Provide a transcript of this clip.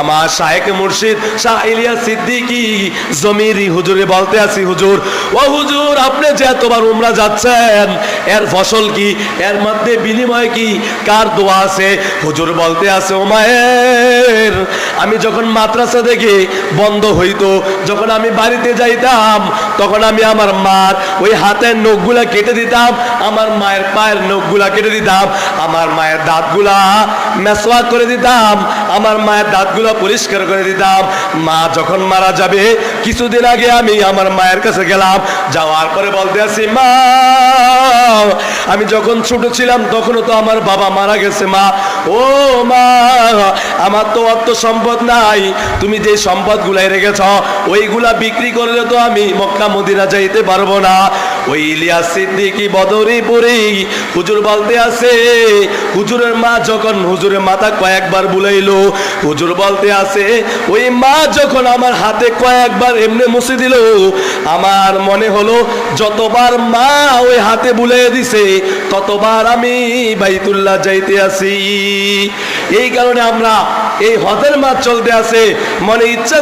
আমার শাহেক মুর্শিদ, শাহ ইলিয়া সিদ্দিকি জমিরি হুজুরে বলতে আছি, হুজুর, ও হুজুর, আপনি যে এতবার উমরা যাচ্ছেন, এর ফসল কি? এর মধ্যে বিনিময় কি? কার দোয়া আছে? হুজুর বলতে আছে ও মায়ের আমি যখন মাদ্রাসা থেকে বন্ধ হইতো, যখন আমি বাড়িতে যাইতাম, তখন আমি আমার মার ওই হাতের নখগুলা কেটে দিতাম, আমার মায়ের পায়ের নখগুলা কেটে দিতাম, আমার মায়ের দাঁতগুলা মেসওয়াক করে দিতাম, আমার মায়ের দাঁতগুলো পরিষ্কার করে দিতাম। মা যখন মারা যাবে, কিছুদিন আগে আমি আমার মায়ের কাছে গেলাম। যাওয়ার পরে বলতে আসি, মা, আমি যখন ছোট ছিলাম তখনও তো আমার বাবা মারা গেছে, মা। ও মা, আমার তো অত সম্পদ নাই। তুমি যে সম্পদ গুলাই রেখেছ, ওইগুলা বিক্রি করলে তো আমি মক্কা মদিনা যাইতে পারব না। ওই ইলিয়াস সিদ্দিকি বদরিপুরি, হুজুর বলতে আছে, হুজুরের মা যখন হুজুরের মাথা কয়েকবার বুলাইলো, হুজুর বলতে আছে, ওই মা যখন আমার হাতে কয়েকবার এমনি মুছে দিল, আমার মনে হলো যতবার মা ওই হাতে বুলাই দিছে, ততবার আমি বাইতুল্লাহ যাইতে আছি এই কারণে আমরা এই হজের মাছ চলতে আছে, মনে ইচ্ছা